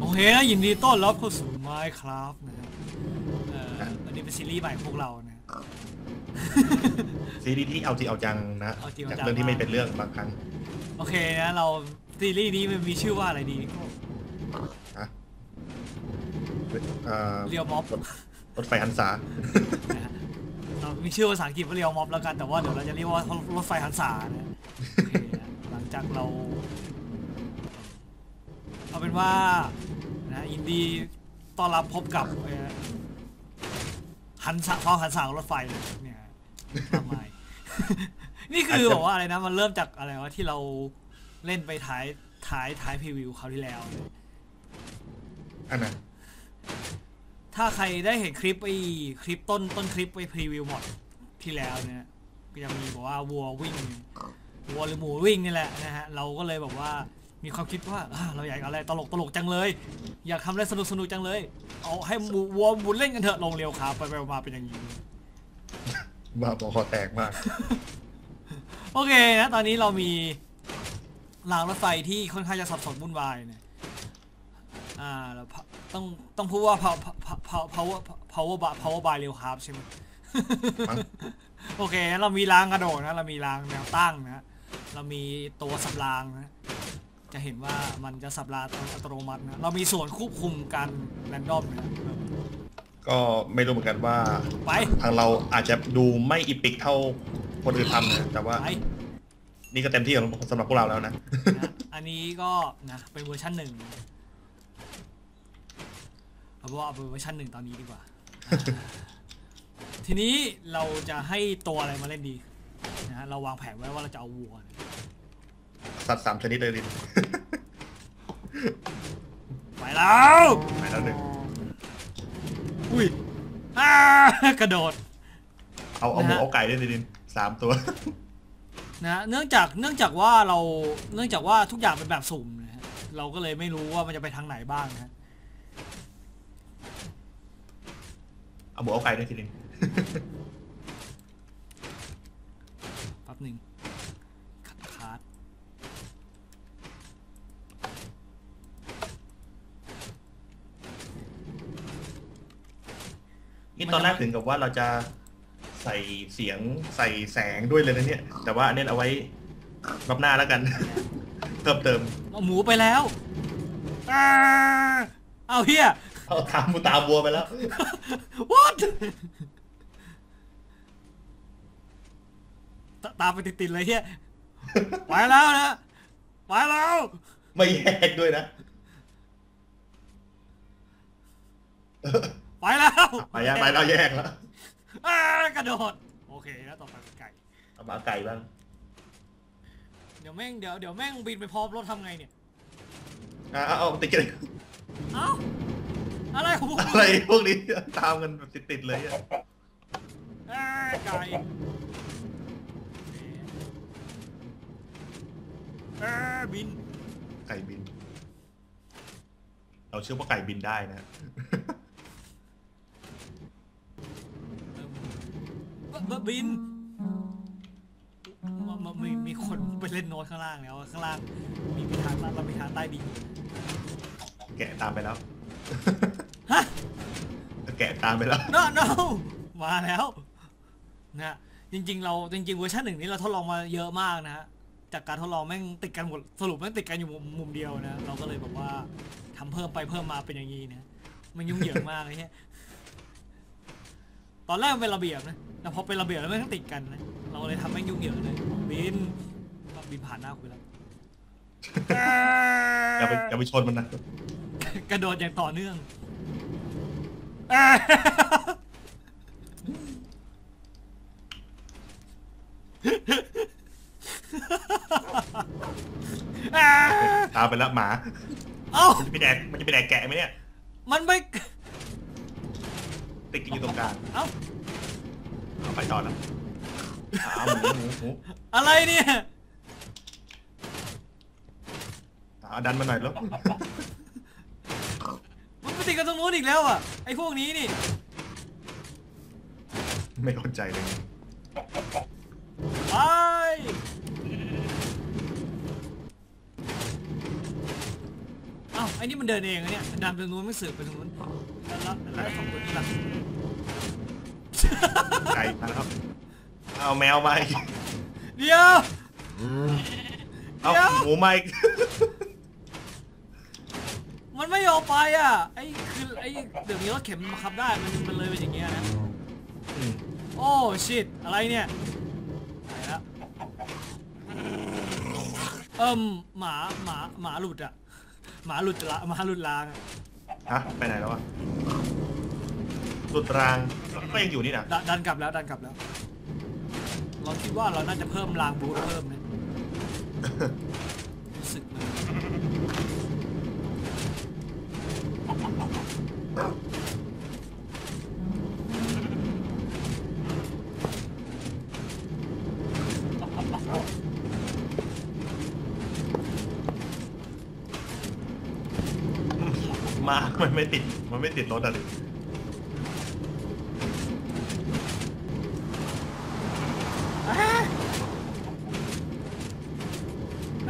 โอเคนะยินดีต้อนรับเข้าสู่ Minecraft นะฮะเอ่อวันนี้เป็นซีรีส์ใหม่ของพวกเรานะ ซีรีส์ที่เอาจริงเอาจังนะเอาจริงเอาจัจางกเรื่องที่ไม่เป็นเรื่องบางครั้ง โอเคนะเราซีรีส์นี้มันมีชื่อว่าอะไรดีนะ เอ่อเรียวม็อบรถรถไฟหันษานะฮะเรามีชื่อภาษาอังกฤษว่าเรียวม็อบแล้วกันแต่ว่าเดี๋ยวเราจะเรียกว่ารถไฟหันษานะโอเคนะหลังจากเรา เอาเป็นว่านะยินดีต้อนรับพบกับเอ่อหันษาความหันษาของรถไฟเลยเนี่ยมากมายนี่คืออาจจะบอกว่าอะไรนะมันเริ่มจากอะไรวะที่เราเล่นไปท้ายท้ายท้ายพรีวิวคราวที่แล้วอันนั้น ถ้าใครได้เห็นคลิปไอ้คลิปต้นต้นคลิปไปพรีวิวหมดที่แล้วเนี่ยก็จะมีบอกว่าวัววิ่งวัวหรือหมูวิ่งนี่แหละนะฮะเราก็เลยบอกว่ามีความคิดว่าอ่าเราอยากอะไรตลกตลกจังเลย อยากทำอะไรสนุกสนุกจังเลย เอาให้หมูวัวหมุนเล่นกันเถอะลงเร็วครับไปไปมาเป็นอย่างนี้บ้าบอคอแตกมาก โอเคนะตอนนี้เรามีรางรถไฟที่ค่อนข้างจะสับสนวุ่นวายเนี่ยอ่าแล้วพะ ต้องต้องพูดว่า power power power power power by เร็วครับใช่ไหมมั้ง โอเคงั้นเรามีรางกระโดดนะ เรามีรางแนวตั้งนะ เรามีตัวสับรางนะ จะเห็นว่ามันจะสับรางอัตโนมัตินะ เรามีส่วนควบคุมการแรนดอมนะก็ไม่รู้เหมือนกันว่าไปทางเราอาจจะดูไม่อีปิกเท่าคนอื่นทำนะแต่ว่า ไปนี่ก็เต็มที่สำหรับพวกเราแล้วนะนะอันนี้ก็นะเป็นเวอร์ชันหนึ่งนะ เอาเป็นว่าเอาเป็นเวอร์ชันหนึ่งตอนนี้ดีกว่า ทีนี้เราจะให้ตัวอะไรมาเล่นดีนะฮะเราวางแผนไว้ว่าเราจะเอาวัวนะสัตว์สามชนิดเลยดิไปแล้วไปแล้วหนึ่งอุ้ยอ้ากระโดด เอาเอาหมูนะฮะเอาไก่ด้วยดินสามตัวนะฮะเนื่องจากเนื่องจากว่าเราเนื่องจากว่าทุกอย่างเป็นแบบสุ่มนะฮะเราก็เลยไม่รู้ว่ามันจะไปทางไหนบ้างนะฮะ เอาหมูเอาไก่ด้วยทีนึงแป๊บหนึ่งคัดคาร์ดนี่ตอนแรกถึงกับว่าเราจะใส่เสียงใส่แสงด้วยเลยนะเนี่ย แต่ว่าอันนี้เอาไว้รอบหน้าแล้วกันเพิ่มเติมเอาหมูไปแล้วอ้าเอาเฮีย เอาตามมูตามวัวไปแล้ว what ตตามไปติดๆเลยเฮียไปแล้วนะไปแล้ว ไม่แยกด้วยนะ ไปแล้วไปยังไปเราแยกแล้วอ้ากระโดด โอเคแล้วต่อไปเป็นไก่เอาหมาไก่บ้าง เดี๋ยวแม่งเดี๋ยวเดี๋ยวแม่งบินไปพร้อมรถทำไงเนี่ย อะเอาเอาติดกัน เอ้า อะไรของพวกอะไรพวกนี้ตามกันแบบติดๆเลยอะเอ้ยไก่เอ้ยบิน ไก่บิน เราเชื่อว่าไก่บินได้นะเอิ่มบบินมันมันมีมีคนไปเล่นโน้ตข้างล่างแล้วข้างล่างมีมีทางเรามีทางใต้ดินแกะตามไปแล้ว ฮะแกะตามไปแล้ว no no มาแล้วนะจริง ๆ เราจริงๆเวอร์ชันหนึ่งนี้เราทดลองมาเยอะมากนะฮะจากการทดลองแม่งติดกันหมดสรุปแม่งติดกันอยู่มุมมุมเดียวนะ เราก็เลยแบบว่าทำเพิ่มไปเพิ่มมาเป็นอย่างนี้นะมันยุ่งเหยิงมากเลยเนี่ยตอนแรกมันเป็นระเบียบนะแต่พอเป็นระเบียบแล้วแม่งติดกันนะเราเลยทำแม่งยุ่งเหยิงเลยบินบินผ่านหน้ากูไปแล้วอย่าไปอย่าไปชนมันนะ กระโดดอย่างต่อเนื่องตามไปแล้วหมา เอ้า มันจะไปแดกมันจะไปแดกแกะไหมเนี่ยมันไม่ ติดกันอยู่ตรงกลางเอ้า เอาไปต่อแล้วเอาหมูหมูหมูอะไรเนี่ย เอาดันมาหน่อยแล้วมันไม่ ติดกันตรงนู้นอีกแล้วอะไอ้พวกนี้นี่ไม่เข้าใจเลยไปเอ้าไอ้นี่มันเดินเองอะเนี่ยดันไปตรงนู้นไม่สืบไปตรงนู้นแล้วแล้วแล้วสองตัวนี้ล่ะไก่มาแล้วครับเอาแมวมาอีกเดี๋ยวเอาเดี๋ยวหมูมาอีก มันไม่ยอมไปอะไอ้คือไอ้เดี๋ยวนี้รถเข็มบังคับได้มันมันเลยเป็นอย่างเงี้ยนะอืมโอ้ชิตอะไรเนี่ยไปแล้วเอิ่มหมาหมาหมาหลุดอะหมาหลุดละหมาหลุดรางอะฮะไปไหนแล้วอะสุดรางก็ยังอยู่นี่นะดดันกลับแล้วดันกลับแล้ว เราคิดว่าเราน่าจะเพิ่มรางบูทเพิ่มนะ มามันไม่ติด มันไม่ติดรถอะดิ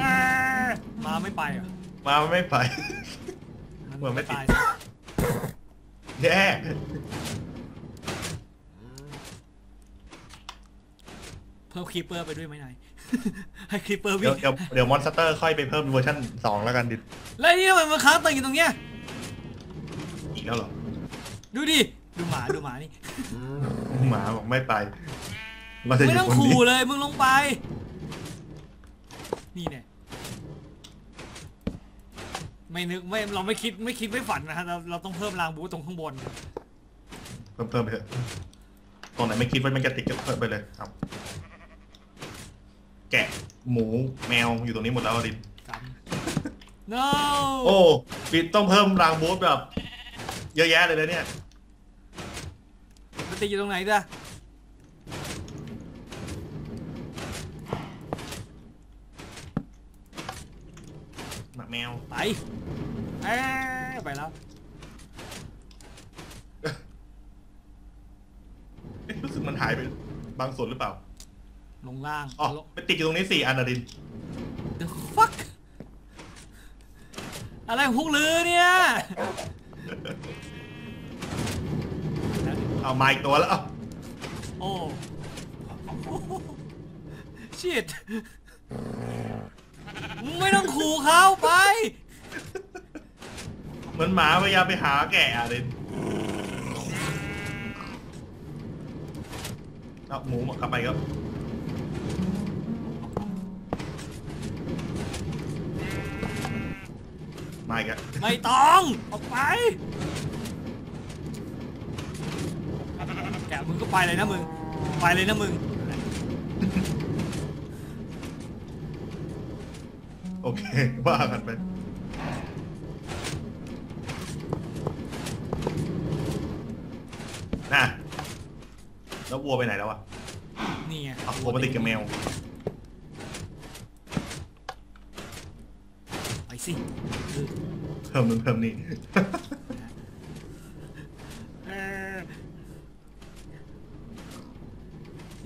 อ่ามาไม่ไปเหรอะมามันไม่ไป เหมือนไม่ติดตายแย่เพิ่มคีเปอร์ไปด้วยไหมนาย ให้คีเปอร์เดี๋วิ่ยวงเดี๋ยวเดี๋ยวมอนสเตอร์ค่อยไปเพิ่มเวอร์ชันสองแล้วกันดิ แล้วไอ้นี่ทำไมมันค้างตึงอยู่ตรงเนี้ยอีก แล้วเหรอ ดูดิ ดูหมาดูหมานี่ หมาบอกไม่ไป เราจะอไม่ยู่ต้องคนขู่นี้เลยมึงลงไป นี่เนี่ยไม่นึกไม่เราไม่คิดไม่คิดไม่ฝันนะฮะเราเราต้องเพิ่มรางบูทตรงข้างบนเพิ่มเพิ่มไปเถอะตรงไหนไม่คิดว่ามันจะติดก็เพิ่มไปเลยครับ แกะหมูแมวอยู่ตรงนี้หมดแล้วอะดินกัน no โอ้ปิดต้องเพิ่มรางบูธแบบ เยอะแยะเลยนะเนี่ยมันติดอยู่ตรงไหนจ้ะหมาแมว ไปเอ้ยไปแล้วเอ๊ะรู้สึกมันหายไปบางส่วนหรือเปล่า ลงล่างอ๋อลง ไปติดอยู่ตรงนี้สี่อันนะดิน The fuck อะไรของพวกลือเนี่ย เอามาอีกตัวแล้วเอาโอ้ shit ไม่ต้องขู่เขาไป เหมือนหมาพยายามไปหาแกะอะดินเอาหมูกลับไปก็มาอีกอะไม่ต้อง ออกไป แกมึงก็ไปเลยนะมึง ไปเลยนะมึง โอเค ว่ากันไป น่ะ แล้ววัวไปไหนแล้วอะนี่ไงเอาวัวมาติดกับแมว ไปสิเออเพิ่มนึงเพิ่มนี่ เออ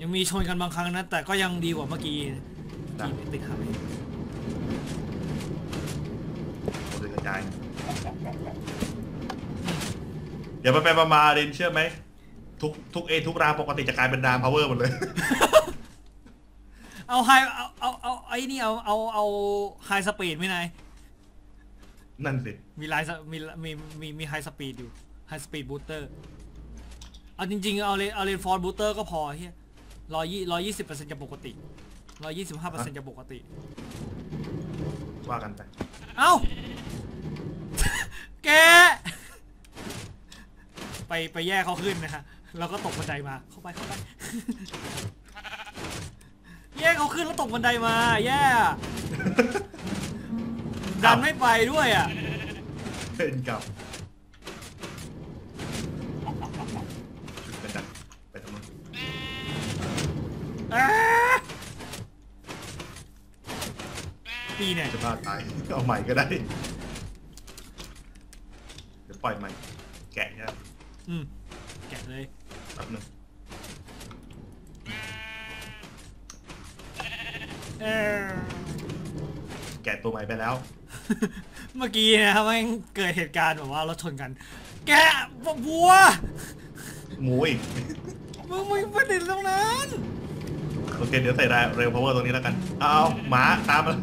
ยัง มีชนกันบางครั้งนะ แต่ก็ยังดีกว่าเมื่อกี้นะจ้ะที่ติดขับโอ้ยกระจายเดี๋ยวไปไปมามาเรนเชื่อไหม ทุกทุกเอทุกรางปกติจะกลายเป็นรางพาวเวอร์หมดเลย เอาไฮเอาเอาเอาไอ้นี่เอาเอาเอาไฮสปีดไหมนายนั่นสิ มีไลน์สมีมีมีมีไฮสปีดอยู่ไฮสปีดบูสเตอร์เอาจริงๆ เอาเลนเอาเลนฟอร์บูสเตอร์ก็พอเฮีย ร้อยยี่ร้อยยี่สิบเปอร์เซ็นต์จะปกติร้อยยี่สิบห้าเปอร์เซ็นต์จะปกติ ว่ากันไป เอ้า แก ไปไปแย่เขาขึ้นนะฮะแล้วก็ตกบันไดมาเข้าไปเข้าไป แย่เขาขึ้นแล้วตกบันไดมา แย่ ดันไม่ไปด้วยอะ เป็นกับ เนี่ยจะพลาดตาย เอาใหม่ก็ได้ เดี๋ยวปล่อยมันแกะใช่ไหมอืมแกะเลยแป๊บนึงเออแกะตัวใหม่ไปแล้ว เมื่อกี้นะครับแม่งเกิดเหตุการณ์แบบว่ารถชนกัน แกะวัวหมูอีกมึงมึงไม่ติดตรงนั้น โอเค เดี๋ยวใส่เร็วพาวเวอร์ตรงนี้แล้วกัน เอาหมาตามมา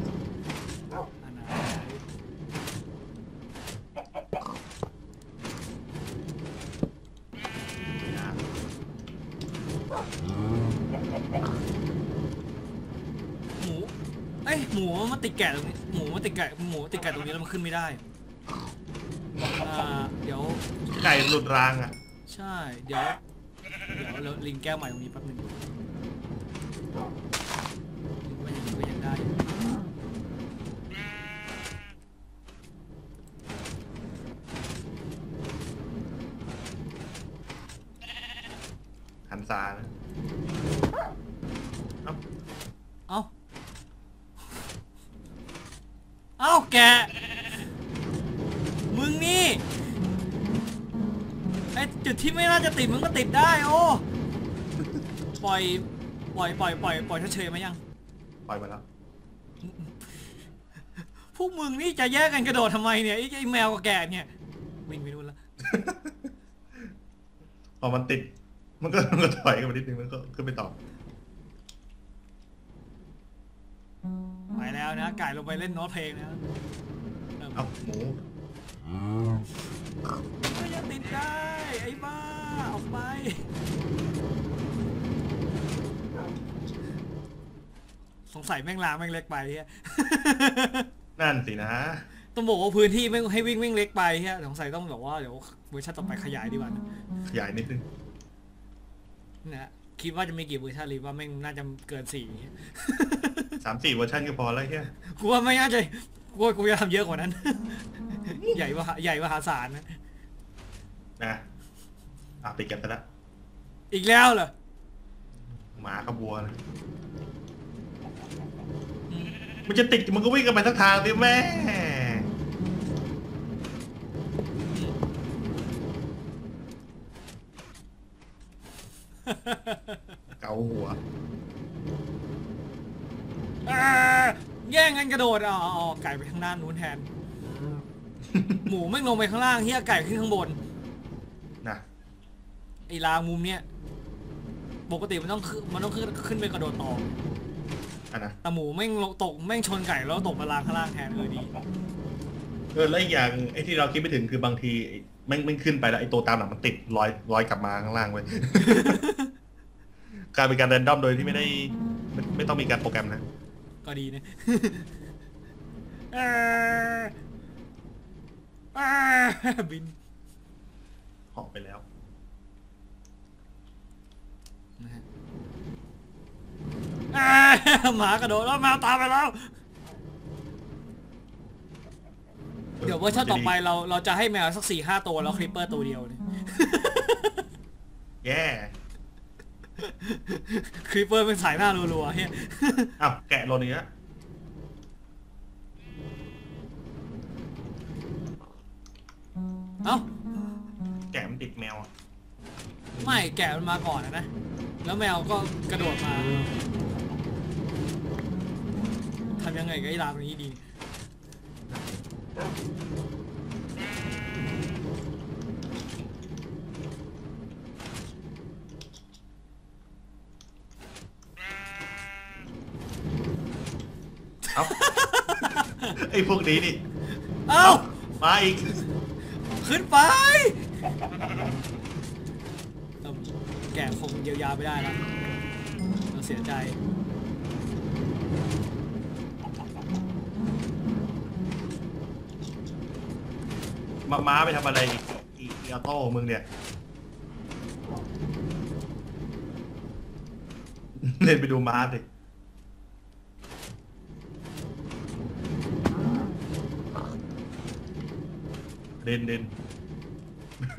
อ้ยหมูมันมาติดแกะตรงนี้หมูมันติดแกะหมูติดแกะตรงนี้แล้วมันขึ้นไม่ได้อ่าเดี๋ยวไก่หลุดรางอะ ใช่ เดี๋ยวเดี๋ยวเราลิงแก้วใหม่ตรงนี้แป๊บหนึงมันยังก็ยังได้อยู่หันซานะเอ้า เอ้า เอ้า แกะ มึงนี่ไอจุดที่ไม่น่าจะติดมึงก็ติดได้โอ้ปล่อยปล่อยปล่อยปล่อยปล่อยเฉยๆมายัง ปล่อยมาแล้ว พวกมึงนี่จะแยกกันกระโดดทำไมเนี่ยไอ้ไอ้แมวกับแกะเนี่ยวิ่งไปนู่นละพอมันติด มันก็มันก็ถอยกันมานิดนึงมันก็ขึ้นไปต่อ ไปแล้วนะ ไก่ลงไปเล่นโน้ตเพลงนะเออเอ้าหมูก็ยังติดได้ ไอ้บ้า ออกไปสงสัยแม่งลางแม่งเล็กไปเฮียนั่นสินะ ต้องบอกว่าพื้นที่แม่งให้วิ่งแม่งเล็กไปเฮียสงสัยต้องแบบว่าเดี๋ยวเวอร์ชันต่อไปขยายดีกว่านะขยายนิดนึงนะฮะคิดว่าจะมีกี่เวอร์ชันหรือว่าแม่งน่าจะเกินสี่เหี้ย สามสี่เวอร์ชันก็พอแล้วแค่กูว่าไม่น่าจะกูว่ากูจะทำเยอะกว่านั้น ใหญ่มหาใหญ่มหาศาลนะ นะอะปิดกันไปแล้วอีกแล้วเหรอ หมากับวัวนะมันจะติดมันก็วิ่งกันไปทั้งทางสิแม่เกาหัวอ่า แย่งกันกระโดดอ๋ออ๋อไก่ไปข้างด้านนู้นแทน หมูไม่งลงไปข้างล่างเฮียไก่ขึ้นข้างบนนะไอ้รางมุมเนี้ยปกติมันต้องขึ้นมันต้องขึ้นขึ้นไปกระโดดต่ออะนะแต่หมูแม่งลงตกแม่งชนไก่แล้วตกมารางข้างล่างแทนเออดีเออแล้วอีกอย่างไอ้ที่เราคิดไม่ถึงคือบางทีไอ้แม่งแม่งขึ้นไปแล้วไอ้ตัวตามหลังมันติดลอยลอยกลับมาข้างล่างเว้ยกลายเป็นการเรนดอมโดยที่ไม่ได้ไม่ไม่ต้องมีการโปรแกรมนะ ก็ดีนะเออเออบินเหาะไปแล้วนะฮะเอ้ยหมากระโดดแล้วแมวตามไปแล้ว เดี๋ยวเวอร์ชันต่อไปเราเราจะให้แมวสักสี่ห้าตัวแล้วคลิปเปอร์ตัวเดียวเนี่ย แย่ คลิปเปอร์เป็นสายหน้ารัวๆเฮียอ้าวแกะโลนี้ล้วเอ้าแกะมันติดแมวอะไม่แกะมันมาก่อนนะ แล้วแมวก็กระโดดมาทำยังไงกับไอ้รางนี้ดี เอ้าไอ้พวกนี้นี่เอ้ามาอีกขึ้นไปเอิ่มแกะคงเยียวยาไม่ได้แล้วเราเสียใจ มาม้าไปทำอะไรอีกอีอีออโต้ของมึงเนี่ย เล่นไปดูม้าสิ เด่นเด่น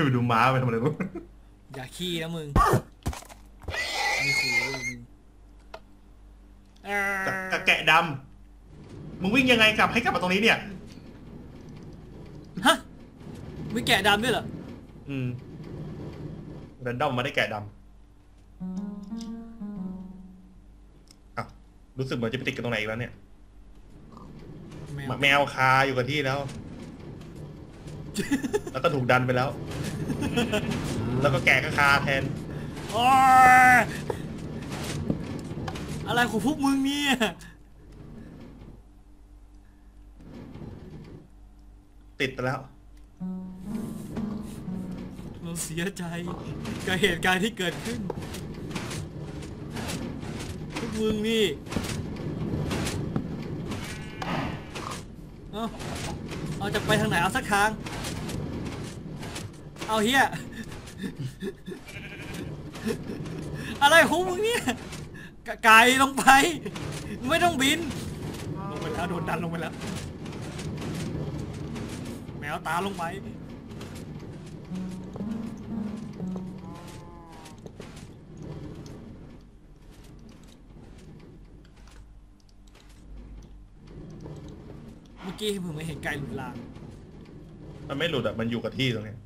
ไปดูม้าไปทำอะไรมึงอย่าขี้นะมึงมีขู่เลยมึงเอ่อกับกับแกะดำมึงวิ่งยังไงกลับให้กลับมาตรงนี้เนี่ยฮะมีแกะดำด้วยเหรออืมแรนดอมมาได้แกะดำอ้าวรู้สึกเหมือนจะไปติดกันตรงไหนอีกแล้วเนี่ยแมวแมวคาอยู่กับที่แล้ว แล้วก็ถูกดันไปแล้ว แล้วก็แกะก็คาแทน โอ๊ยอะไรของพวกมึงเนี่ยติดไปแล้ว เราเสียใจกับเหตุการณ์ที่เกิดขึ้น พวกมึงนี่เอาเอาจะไปทางไหนเอาสักทาง เอาเฮียอะไรของมึงเนี่ยไก่ลงไป ไม่ต้องบิน ลงไปแล้วโดนดันลงไปแล้ว แมวตาลงไป เมื่อกี้ผมไม่เห็นไก่หลุดราง มันไม่หลุดอะ มันอยู่กับที่ตรงนี้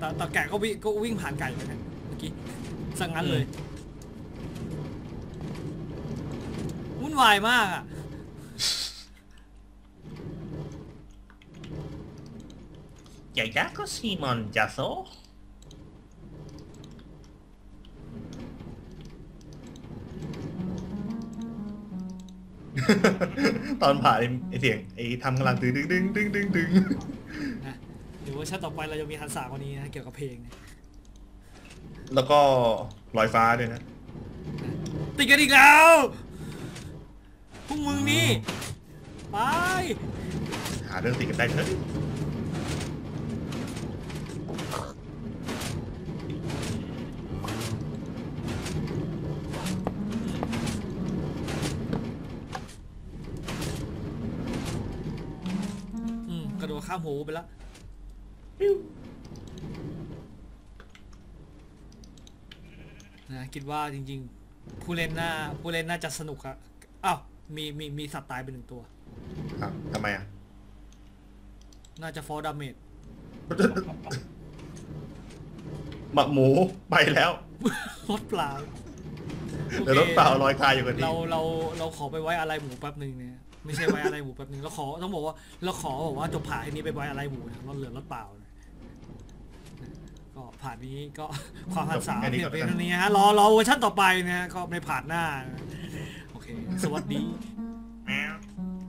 แต่แต่ไก่ก็วิ่งก็วิ่งผ่านไก่ไปนะเมื่อกี้สังงั้นเลยวุ่นวายมากอะใหญ่ยักษ์ก็ซีมอนจาโซตอนผ่านไอ้ไอเสียงไอ้ทำกำลังดึงดึงดึงดึงดึงดึงนะเดี๋ยวเวอร์ชันต่อไปเราจะมีฮันสากว่านี้นะเกี่ยวกับเพลงนะแล้วก็ลอยฟ้าด้วยนะ ติดกันอีกแล้วพวกมึงนี่ไปหาเรื่องติดกันได้เถอะอืมกระโดดข้ามหูไปแล้ว นะ คิดว่าจริง ๆ ผู้เล่นน่าผู้เล่นน่าจะสนุกอะอ้าวมีมีมีสัตว์ตายไปหนึ่งตัวอะทำไมอะ น่าจะฟอร์ดาเมจหมักหมูไปแล้วรถเปล่าเดี๋ยวรถเปล่าลอยคาอยู่กับที่เราเราเราขอไปไว้อะไรหมูแป๊บหนึ่งเนี่ยไม่ใช่ไว้อะไรหมูแป๊บหนึ่งเราขอต้องบอกว่าเราขอบอกว่าจบผ่านอันนี้ไปไว้อะไรหมูนะรถเหลือรถเปล่านะ ก็ผ่านนี้ก็ความหันสาวเพียงเป็นเท่านี้ฮะรอรอเวอร์ชันต่อไปนะฮะก็ในผ่านหน้านะโอเคสวัสดี